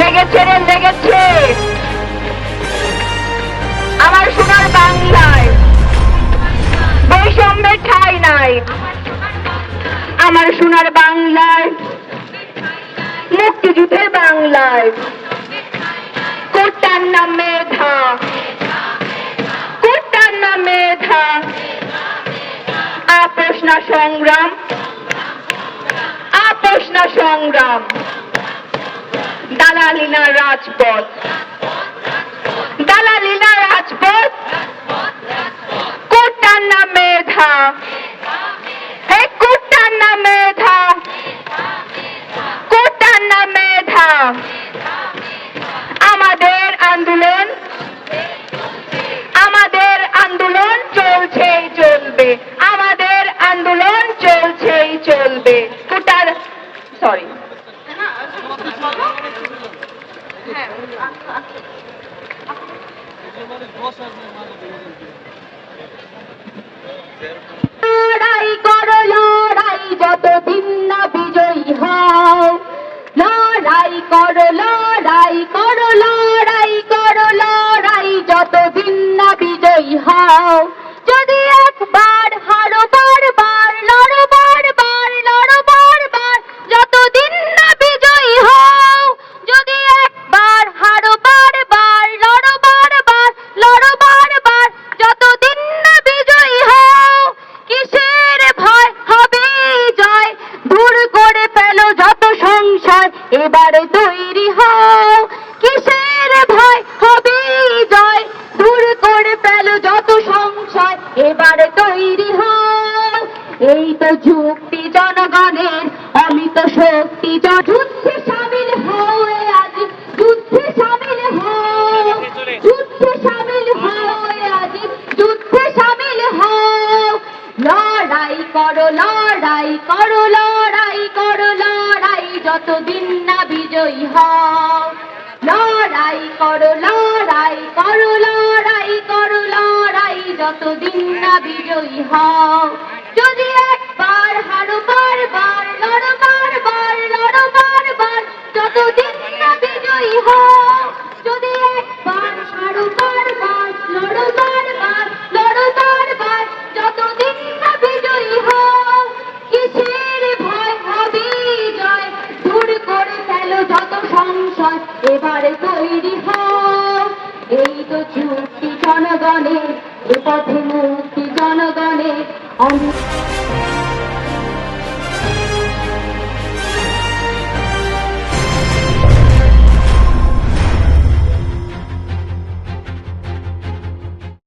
লেগেছে লেগেছে। আমার সোনার বাংলায় বৈষম্যের ঠাই নাই। আমার সোনার বাংলায়, মুক্তিযুদ্ধের বাংলায় কোটার নাম মেধা কোটার নাম মেধা আপোষ সংগ্রাম আপোষ সংগ্রাম। দালালিনা রাজপথ। দালালিনা রাজপথ। কোটার নাম মেধা। কোটার নাম মেধা। কোটার নাম মেধা। আমাদের আন্দোলন আমাদের আন্দোলন চলছেই চলবে। আমাদের আন্দোলন চলছেই চলবে। কোটার সরি লড়াই করো, লড়াই যতদিন না বিজয়ী হও। লড়াই করো লড়াই করো লড়াই করো, লড়াই যতদিন না বিজয়ী হও। যদি একবার হারো সংশয় এবারে তৈরি হও। কিসের ভয় হবে জয়? দূর করে ফেলো যত সংশয়, এবারে তৈরি হও। এই তো যুক্তি জনগণের, অমিত শক্তি যুদ্ধে সামিল এ আজ। যুদ্ধে সামিল যুদ্ধে সামিল আজ। যুদ্ধে সামিল লড়াই করো লড়াই করো লড়াই করো, লড়াই যতদিন না বিজয়ী হও লড়াই করো লড়াই করো লড়াই করো, লড়াই যতদিন না বিজয়ী হ। যদি একবার হারো বারবার, লড়ো বারবার লড়ো বারবার, যতদিন জনগণের এ পথে মুক্তি জনগণের